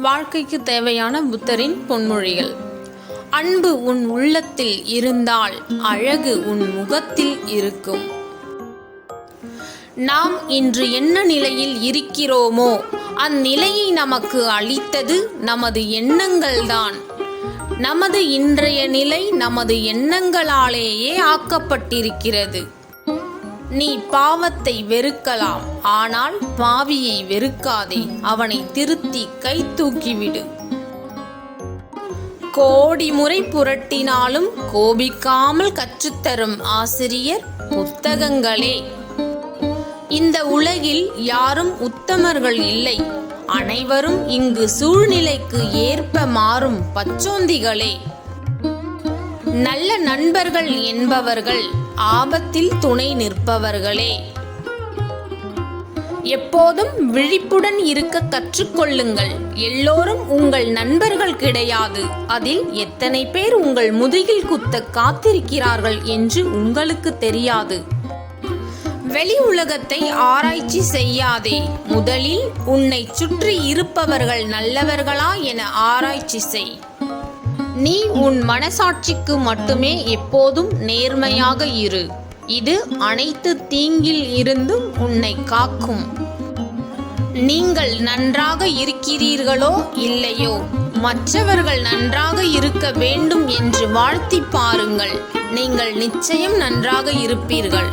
வாழ்க்கைக்கு தேவையான புத்தரின் பொன்மொழிகள். அன்பு உன் உள்ளத்தில் இருந்தால் அழகு உன் முகத்தில் இருக்கும். நாம் இன்று என்ன நிலையில் இருக்கிறோமோ அந்நிலையை நமக்கு அளித்தது நமது எண்ணங்கள்தான். நமது இன்றைய நிலை நமது எண்ணங்களாலேயே ஆக்கப்பட்டிருக்கிறது. நீ பாவத்தை வெறுக்கலாம். ஆனால் பாவியை வெறுக்காதே. அவனை திருத்தி கை தூக்கிவிடு. கோடி முறை புரட்டினாலும் கோபிக்காமல் கற்றுத்தரும் ஆசிரியர் புத்தகங்களே. இந்த உலகில் யாரும் உத்தமர்கள் இல்லை. அனைவரும் இங்கு சூழ்நிலைக்கு ஏற்ப மாறும் பச்சோந்திகளே. நல்ல நண்பர்கள் என்பவர்கள் ஆபத்தில் துணை நிற்பவர்களே. எப்போதும் விழிப்புடன் இருக்க கற்றுக்கொள்ளுங்கள். எல்லோரும் உங்கள் நண்பர்கள் கிடையாது. அதில் எத்தனை பேர் உங்கள் முதுகில் குத்த காத்திருக்கிறார்கள் என்று உங்களுக்கு தெரியாது. வெளி உலகத்தை ஆராய்ச்சி செய்யாதே. முதலில் உன்னை சுற்றி இருப்பவர்கள் நல்லவர்களா என ஆராய்ச்சி செய். நீ உன் மனசாட்சிக்கு மட்டுமே எப்போதும் நேர்மையாக இரு. இது அனைத்து தீங்கில் இருந்தும் உன்னை காக்கும். நீங்கள் நன்றாக இருக்கிறீர்களோ இல்லையோ மற்றவர்கள் நன்றாக இருக்க வேண்டும் என்று வாழ்த்தி பாருங்கள். நீங்கள் நிச்சயம் நன்றாக இருப்பீர்கள்.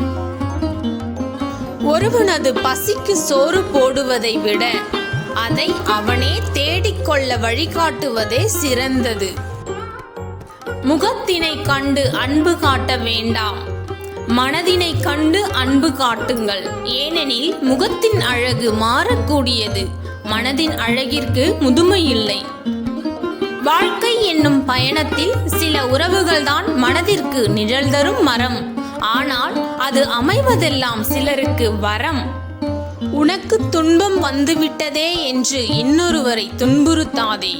ஒருவனது பசிக்கு சோறு போடுவதை விட அதை அவனே தேடிக்கொள்ள வழிகாட்டுவதே சிறந்தது. முகத்தினை கண்டு அன்பு காட்ட வேண்டாம். மனதினை கண்டு அன்பு காட்டுங்கள். ஏனெனில் முகத்தின் அழகு மாறக்கூடியது. மனதின் அழகிற்கு முதுமை இல்லை வாழ்க்கை என்னும் பயணத்தில் சில உறவுகள்தான் மனதிற்கு நிழல் தரும் மரம். ஆனால் அது அமைவதெல்லாம் சிலருக்கு வரம். உனக்கு துன்பம் வந்துவிட்டதே என்று இன்னொருவரை துன்புறுத்தாதே.